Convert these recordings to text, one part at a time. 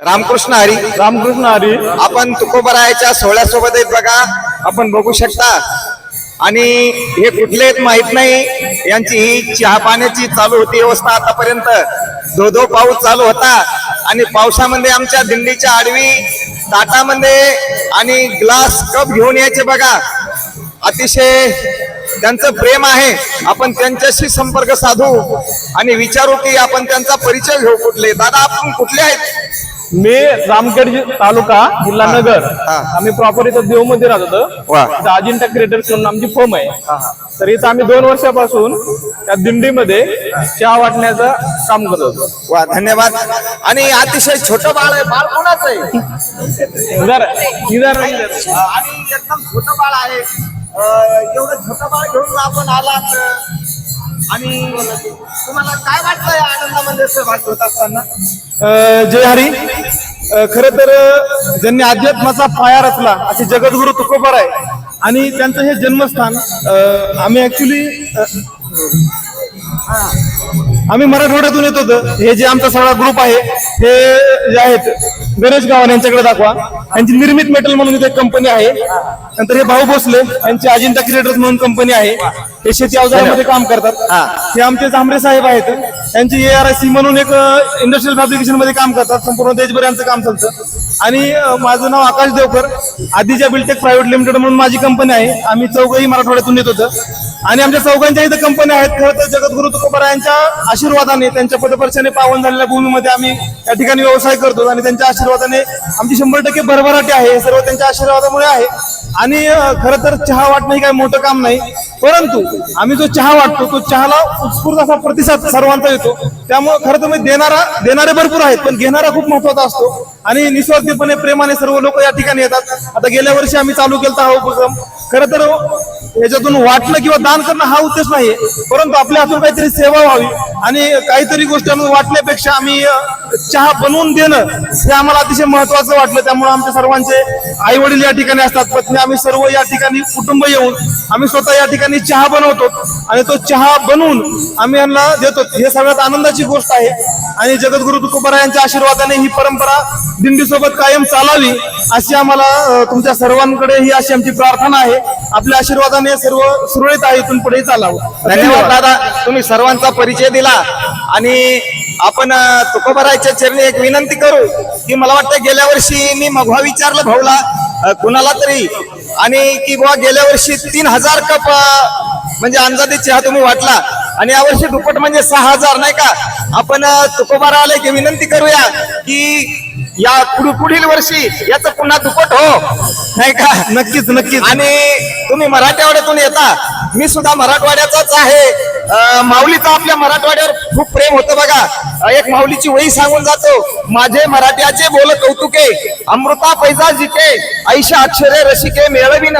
रामकृष्ण हरी. रामकृष्ण हरी. आपण तुकोबरायाच्या सोहळ्यासोबत आहेत बघा. आपण बघू शकता. आणि हे कुठले आहेत माहीत नाही. यांची ही चहा पाण्याची चालू होती व्यवस्था आतापर्यंत. धो धो पाऊस चालू होता. आणि पावसामध्ये आमच्या दिंडीच्या आडवी ताटामध्ये आणि ग्लास कप घेऊन यायचे बघा. अतिशय त्यांचं प्रेम आहे. आपण त्यांच्याशी संपर्क साधू आणि विचारू की आपण त्यांचा परिचय घेऊ कुठले. दादा आपण कुठले आहेत? मी रामखेड जि- तालुका जिल्हा नगर. हा. आम्ही प्रॉपर इथं देवमध्ये राहत होतो. वा. इथं अजिंठा क्रिएटर्स म्हणून आमची फर्म आहे. तर इथं आम्ही दोन वर्षापासून त्या दिंडीमध्ये चहा वाटण्याचं काम करत होतो. वा धन्यवाद. आणि अतिशय छोटं बाळ आहे. बाळ कोणाचं आहे? इधर इधर आणि एकदम छोटं बाळ आहे. अं, एवढं छोटं बाळ घेऊन आपण आलात. आणि तुम्हाला काय वाटतं या आनंदामध्ये सहभागी होत असताना? अ, जय हरी. खर तर ज्यांनी अध्यात्माचा पाया रचला असे जगद्गुरु तुकोबर आहे आणि त्यांचं हे जन्मस्थान आम्ही ऍक्च्युली आम्ही मराठवाड्यातून येत होतो. हे जे आमचा सगळा ग्रुप आहे हे जे आहेत गणेश गावान यांच्याकडे दाखवा. यांची निर्मित मेटल म्हणून इथे कंपनी आहे. नंतर हे भाऊ भोसले यांची अजिंठा क्रिएटर्स म्हणून कंपनी आहे. हे शेती अवजारामध्ये काम करतात. हे आमचे जांभरे साहेब आहेत. त्यांची ए आर आय सी म्हणून एक इंडस्ट्रियल फॅब्रिकेशनमध्ये काम करतात. संपूर्ण देशभर यांचं काम चालतं. आणि माझं नाव आकाश देवकर. आदिजा बिल्टेक प्रायव्हेट लिमिटेड म्हणून माझी कंपनी आहे. आम्ही चौघही मराठवाड्यातून येत होतं. आणि आमच्या चौघांच्या इथं कंपन्या आहेत. खरं तर जगद्गुरु तुकोबरायांच्या आशीर्वादाने त्यांच्या पदपर्शाने पावन झालेल्या भूमीमध्ये आम्ही या ठिकाणी व्यवसाय करतो. आणि त्यांच्या आशीर्वादाने आमची शंभर टक्के भरभराटी आहे. हे सर्व त्यांच्या आशीर्वादामुळे आहे. आणि खरं तर चहा वाटणं हे काही मोठं काम नाही. परंतु आम्ही जो चहा वाटतो तो चहाला उत्स्फूर्त असा प्रतिसाद सर्वांचा येतो. त्यामुळे खरं तर मी देणारा देणारे भरपूर आहेत पण घेणारा खूप महत्त्वाचा असतो. आणि निस्वार्थीपणे प्रेमाने सर्व लोक या ठिकाणी येतात. आता गेल्या वर्षी आम्ही चालू केला हा उपक्रम. खरं तर याच्यातून वाटणं किंवा दान करणं हा उद्देश नाही. परंतु आपल्या हातून काहीतरी सेवा व्हावी आणि काहीतरी गोष्टी आम्ही वाटण्यापेक्षा आम्ही चहा बनवून देणं हे आम्हाला अतिशय महत्वाचं वाटलं. त्यामुळे आमच्या सर्वांचे आई वडील या ठिकाणी असतात पत्नी आम्ही सर्व या ठिकाणी कुटुंब येऊन आम्ही स्वतः या ठिकाणी चहा बनवतो आणि तो चहा बनवून आम्ही यांना देतो. हे सगळ्यात आनंदाची गोष्ट आहे. आणि जगद्गुरु तुकोबरा यांच्या आशीर्वादाने ही परंपरा दिंडीसोबत कायम चालावी अशी आम्हाला तुमच्या सर्वांकडे ही अशी आमची प्रार्थना आहे. आपल्या आशीर्वादाने सर्व सुरळीत आहे इथून पुढे चालावं. धन्यवाद. दादा. तुम्ही सर्वांचा परिचय दिला आणि आपण तुकोबरायच्या चरणी एक विनंती करू की मला वाटतं गेल्या वर्षी मी मघवा विचारलं भाऊला कुणाला तरी. आणि की बुवा गेल्या वर्षी तीन हजार कप म्हणजे अंदाजे चहा तुम्ही वाटला. आणि यावर्षी दुप्पट म्हणजे सहा हजार नाही का? आपण तुकोबारा आले की विनंती करूया की या पुढ- पुढील वर्षी याचं पुन्हा दुप्पट हो नाही का? नक्कीच नक्कीच. आणि तुम्ही मराठवाड्यातून येता. मी सुद्धा मराठवाड्याचाच आहे. माऊलीचं आपल्या मराठवाड्यावर खूप प्रेम होतं बघा. एक माऊलीची वही सांगून जातो. माझे मराठ्याचे बोल कौतुके अमृता पैजा जिके ऐशा अक्षरे रसिके मेळविन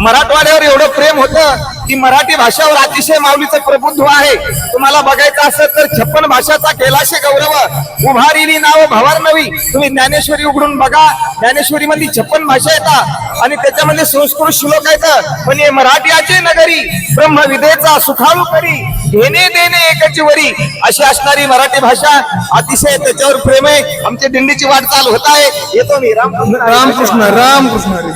मराठवाड्यावर एवढं प्रेम होतं की मराठी भाषावर अतिशय माऊलीचं प्रबुद्ध आहे. तुम्हाला बघायचं असेल तर छप्पन भाषाचा कैलाशे गौरव उभारिली नाव भवारनवी. तुम्ही ज्ञानेश्वरी उघडून बघा. ज्ञानेश्वरी मध्ये छप्पन भाषा येतात आणि त्याच्यामध्ये संस्कृत श्लोक येतं पण हे मराठीचे नगरी ब्रह्मविदेचा सुखाळू करी घेणे देणे एकची वरी. अशी असणारी मराठी भाषा अतिशय त्याच्यावर प्रेम आहे. आमच्या दिंडीची वाटचाल होत आहे. येतो मी. राम रामकृष्ण रामकृष्ण